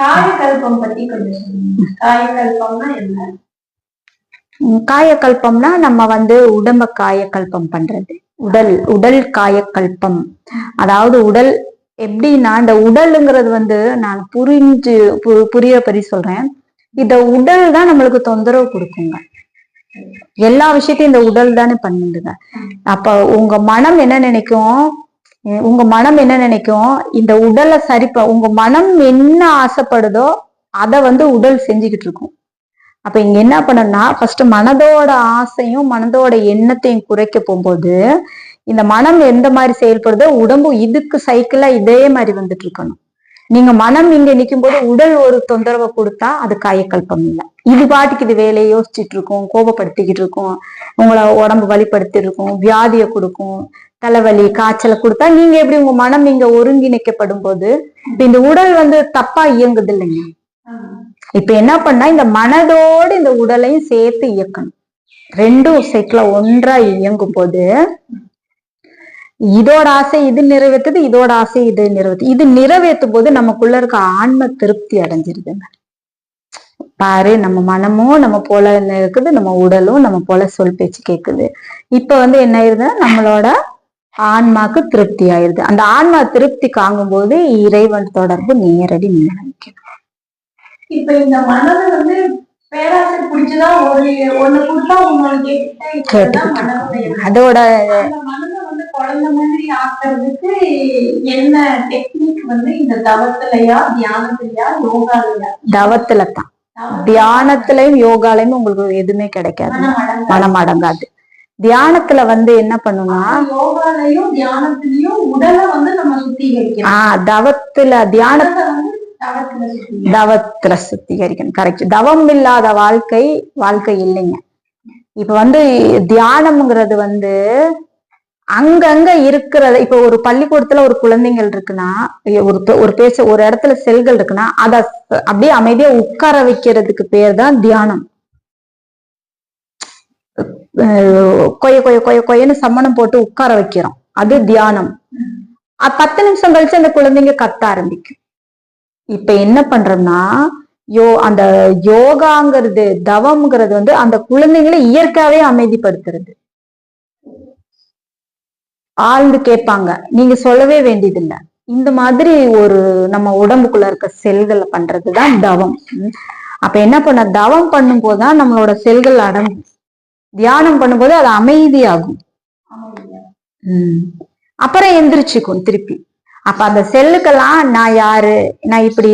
காயக்கல்பம் பத்தி கொஞ்சம் காயக்கல்பம்னா என்ன? காயக்கல்பம்னா நம்ம வந்து உடம்ப காயக்கல்பம் பண்றது. உடல் உடல் காயக்கல்பம். அதாவது உடல் எப்படின்னா இந்த உடலுங்கிறது வந்து நான் புரிஞ்சு பு- புரிய படி சொல்றேன். இந்த உடல் தான் நம்மளுக்கு தொந்தரவு கொடுக்குங்க. எல்லா விஷயத்தையும் இந்த உடல் தானே பண்ணுதுங்க. அப்ப உங்க மனம் என்ன நினைக்கும்? உங்க மனம் என்ன நினைக்கும்? இந்த உடலை சரிப்ப உங்க மனம் என்ன ஆசைப்படுதோ அதை வந்து உடல் செஞ்சுக்கிட்டு இருக்கும். அப்ப இங்க என்ன பண்ணணும்னா ஃபர்ஸ்ட் மனதோட ஆசையும் மனதோட எண்ணத்தையும் குறைக்க போகும்போது இந்த மனம் எந்த மாதிரி செயல்படுதோ உடம்பு இதுக்கு சைக்கிளா இதே மாதிரி வந்துட்டு இருக்கணும். நீங்க மனம் இங்க நிற்கும் போது உடல் ஒரு தொந்தரவை கொடுத்தா அது காயக்கல்பம் இல்லை. இது பாட்டுக்கு இது வேலையை யோசிச்சுட்டு இருக்கும் கோபப்படுத்திக்கிட்டு இருக்கும் உங்களை உடம்பு வலிப்படுத்திட்டு இருக்கும் வியாதியை கொடுக்கும் தலைவலி காய்ச்சலை கொடுத்தா நீங்க எப்படி உங்க மனம் இங்க ஒருங்கிணைக்கப்படும் போது இப்ப இந்த உடல் வந்து தப்பா இயங்குது இல்லைங்க? இப்ப என்ன பண்ணா இந்த மனதோடு இந்த உடலையும் சேர்த்து இயக்கணும். ரெண்டும் சைக்கிள ஒன்றா இயங்கும் போது இதோட ஆசை இது நிறைவேற்றுது இதோட ஆசை இது நிறைவேற்று இது நிறைவேற்றும் போது நமக்குள்ள இருக்க ஆன்ம திருப்தி அடைஞ்சிருதுங்க. பாரு நம்ம மனமும் நம்ம போல இருக்குது? நம்ம உடலும் நம்ம போல சொல் பேச்சு கேக்குது. இப்ப வந்து என்ன ஆயிருதுன்னா நம்மளோட ஆன்மாக்கு திருப்தி ஆயிருது. அந்த ஆன்மா திருப்தி காங்கும்போது இறைவன் தொடர்பு நேரடி நினைக்கணும் இப்ப இந்த மனதை வந்து பேராசை பிடிச்சுதான் ஒரு ஒண்ணு கொடுத்தா மனதை அதோட குழந்தை மாதிரி ஆக்குறதுக்கு என்ன டெக்னிக் வந்து இந்த தவத்திலையா தியானத்திலையா யோகாலையா? தவத்துல. தான் தியானத்திலயும் யோகாலையும் உங்களுக்கு எதுவுமே கிடைக்காது. மனம் அடங்காது. தியானத்துல வந்து என்ன பண்ணும்னா யோகாலையும் தியானத்திலையும் உடலை வந்து நம்ம சுத்திகரிக்கணும். ஆஹ் தவத்துல தியான தவத்துல சுத்திகரிக்கணும். கரெக்ட் தவம் இல்லாத வாழ்க்கை வாழ்க்கை இல்லைங்க. இப்ப வந்து தியானம்ங்கிறது வந்து அங்கங்க இருக்கிறத இப்ப ஒரு பள்ளிக்கூடத்துல ஒரு குழந்தைகள் இருக்குன்னா ஒரு ஒரு பேச ஒரு இடத்துல செல்கள் இருக்குன்னா அத அப்படியே அமைதியா உட்கார வைக்கிறதுக்கு பேர் தான் தியானம். கொய கொய கொய கொயன்னு சம்மணம் போட்டு உட்கார வைக்கிறோம். அது தியானம். பத்து நிமிஷம் கழிச்சு அந்த குழந்தைங்க கத்த ஆரம்பிக்கும். இப்ப என்ன பண்றோம்னா யோ அந்த யோகாங்கிறது தவம்ங்கிறது வந்து அந்த குழந்தைங்களை இயற்கையாவே அமைதிப்படுத்துறது. ஆழ்ந்து கேட்பாங்க. நீங்க சொல்லவே வேண்டியதில்லை. இந்த மாதிரி ஒரு நம்ம உடம்புக்குள்ள இருக்க செல்களை பண்றதுதான் தவம். அப்ப என்ன பண்ண தவம் பண்ணும்போதுதான் நம்மளோட செல்கள் அடங்கும். தியானம் பண்ணும்போது அது அமைதியாகும். உம் அப்புறம் எந்திரிச்சுக்கும் திருப்பி. அப்ப அந்த செல்லுக்கெல்லாம் நான் யாரு? நான் இப்படி